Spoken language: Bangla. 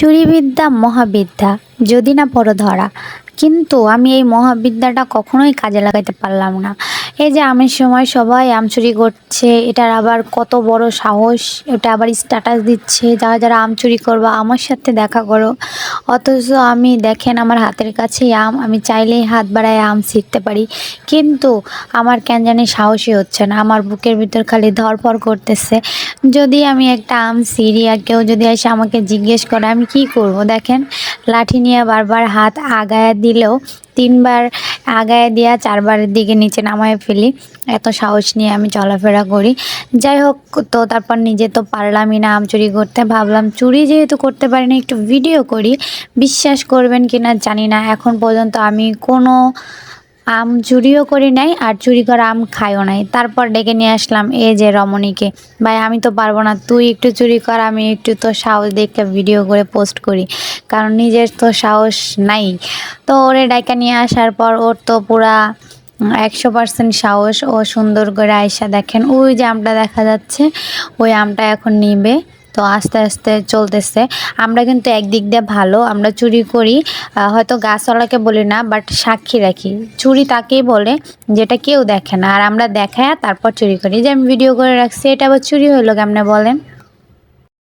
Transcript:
চুরিবিদ্যা মহাবিদ্যা যদি না পরধরা। ধরা কিন্তু আমি এই মহাবিদ্যাটা কখনোই কাজে লাগাইতে পারলাম না। এই যে আমের সময় সবাই আম চুরি করছে, এটার আবার কত বড় সাহস, এটা আবার স্ট্যাটাস দিচ্ছে, যারা যারা আম চুরি করবা, আমার সাথে দেখা করো। অথচ আমি দেখেন আমার হাতের কাছেই আম, আমি চাইলেই হাত বাড়ায় আম ছিঁড়তে পারি। কিন্তু আমার কেন জানি সাহসই হচ্ছে না, আমার বুকের ভিতর খালি ধরপড় করতেছে। যদি আমি একটা আম ছিঁড়ি আর কেউ যদি এসে আমাকে জিজ্ঞেস করে, আমি কি করব? দেখেন, লাঠি নিয়ে বারবার হাত আগায় দিলেও তিনবার আগায় দেওয়া চারবারের দিকে নিচে নামায় ফেলি। এত সাহস নিয়ে আমি চলাফেরা করি। যাই হোক, তো তারপর নিজে তো পারলামই না আম চুরি করতে। ভাবলাম চুরি যেহেতু করতে পারি না একটু ভিডিও করি। বিশ্বাস করবেন কিনা জানি না। এখন পর্যন্ত আমি কোনো আম চুরিও করি নাই আর চুরি করা আম খাইও নাই। তারপর ডেকে নিয়ে আসলাম এ যে রমণীকে, ভাই আমি তো পারব না, তুই একটু চুরি কর, আমি একটু তো সাহস দেখে ভিডিও করে পোস্ট করি, কারণ নিজের তো সাহস নাই। তো ওরে ডাইকা নিয়ে আসার পর ওর তো পুরা একশো পার্সেন্ট সাহস। ও সুন্দর করে আয়সা দেখেন, ওই যে আমটা দেখা যাচ্ছে, ওই আমটা এখন নিবে। তো আস্তে আস্তে চলতেছে। আমরা কিন্তু একদিক দিয়ে ভালো, আমরা চুরি করি। হয়তো গাছওয়ালাকে বলি না বাট সাক্ষী রাখি। চুরি তাকেই বলে যেটা কেউ দেখে না। আর আমরা দেখায় তারপর চুরি করি। যে আমি ভিডিও করে রাখছি, এটা আবার চুরি হইল কেমনে বলেন?